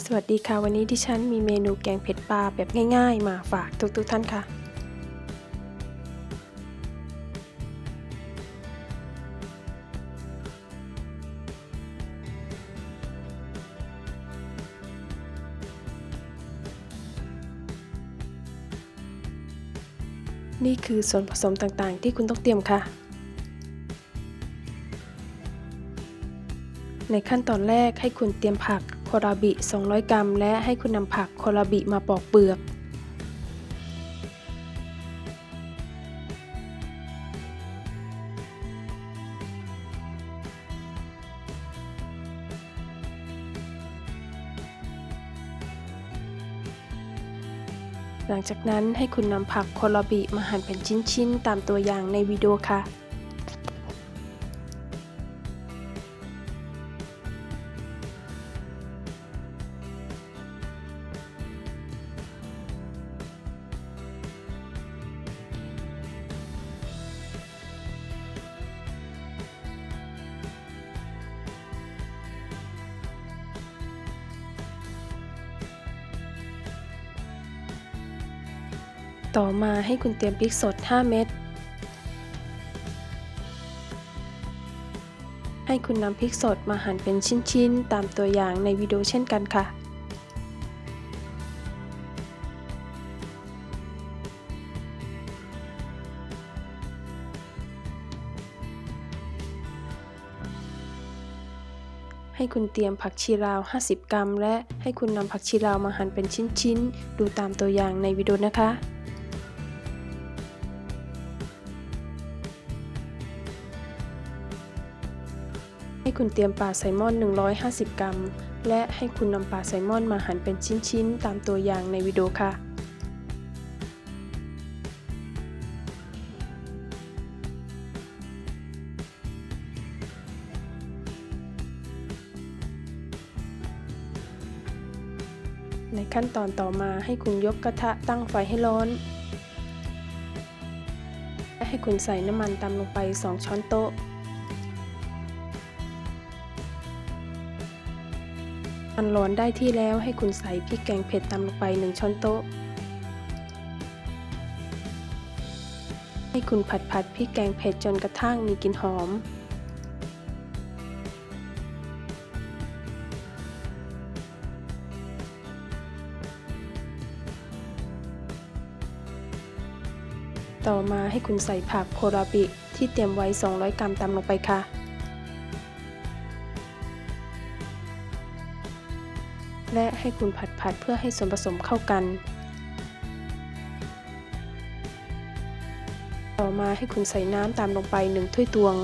สวัสดีค่ะ วันนี้ดิฉันมีเมนูแกงเผ็ดปลาแบบง่ายๆ มาฝากทุกๆท่านค่ะ นี่คือส่วนผสมต่างๆ ที่คุณต้องเตรียมค่ะ ในขั้นตอนแรกให้คุณเตรียมผักโคราบิ 200 กรัม และให้คุณนำผักโคราบิมาปอกเปลือก หลังจากนั้นให้คุณนำผักโคราบิมาหั่นเป็นชิ้นๆ ตามตัวอย่างในวิดีโอค่ะ ต่อมาให้คุณเตรียมพริกสด 5 เม็ด ให้คุณนำพริกสดมาหั่นเป็นชิ้นๆ ตามตัวอย่างในวิดีโอเช่นกันค่ะ ให้คุณเตรียมผักชีลาว 50 กรัม และให้คุณนำผักชีลาวมาหั่นเป็นชิ้นๆ ดูตามตัวอย่างในวิดีโอนะคะ ให้คุณเตรียมปลาไซลมอน 150 กรัม และให้คุณนำปลาไซลมอนมาหั่นเป็นชิ้นๆ ตามตัวอย่างในวิดีโอค่ะ ในขั้นตอนต่อมาให้คุณยกกระทะตั้งไฟให้ร้อนและให้คุณใส่น้ำมันตามลงไป 2 ช้อนโต๊ะ มันร้อนได้ที่แล้วให้คุณใส่พริกแกงเผ็ดตามลงไป 1 ช้อนโต๊ะ ให้คุณผัดผัดพริกแกงเผ็ดจนกระทั่งมีกลิ่นหอม ต่อมาให้คุณใส่ผักโคราบิที่เตรียมไว้ 200 กรัมตามลงไปค่ะ และให้คุณผัดผัดเพื่อให้ส่วนผสมเข้ากัน ต่อมาให้คุณใส่น้ำตามลงไป1ถ้วยตวง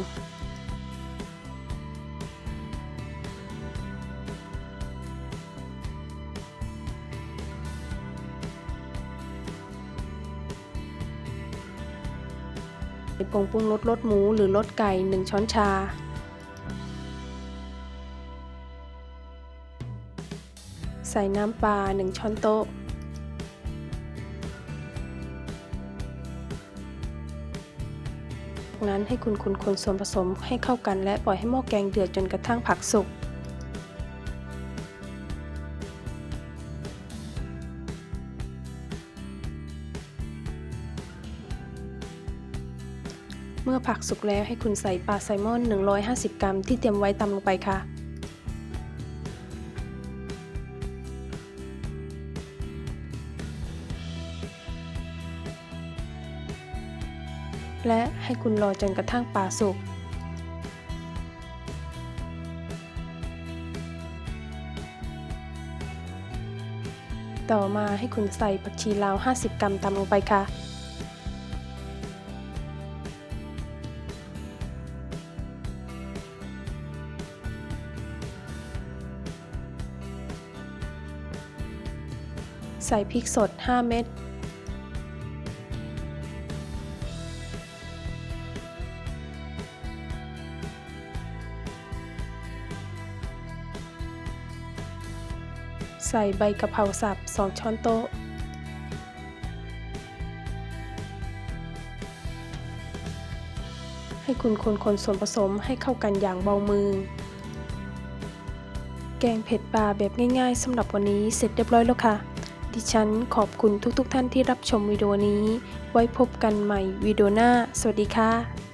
ใส่ผงปรุงรสรสหมูหรือรสไก่ 1 ช้อนชา ส่น้ำปลา 1 ช้อนโต๊ะ จากนั้นให้คุณคนส่วนผสมให้เข้ากันและปล่อยให้หม้อแกงเดือดจนกระทั่งผักสุก เมื่อผักสุกแล้วให้คุณใส่ปลาไซมอน 150 กรัมที่เตรียมไว้ตามลงไปค่ะ และให้คุณรอจนกระทั่งปลาสุก ต่อมาให้คุณใส่ผักชีลาว 50 กรัมตามลงไปค่ะ ใส่พริกสด 5 เม็ด ใส่ใบกะเพราสับ 2 ช้อนโต๊ะ ให้คุณคนๆส่วนผสมให้เข้ากันอย่างเบามือ แกงเผ็ดปลาแบบง่ายๆสำหรับวันนี้เสร็จเรียบร้อยแล้วค่ะ ดิฉันขอบคุณทุกๆท่านที่รับชมวิดีโอนี้ ไว้พบกันใหม่วิดีโอหน้า สวัสดีค่ะ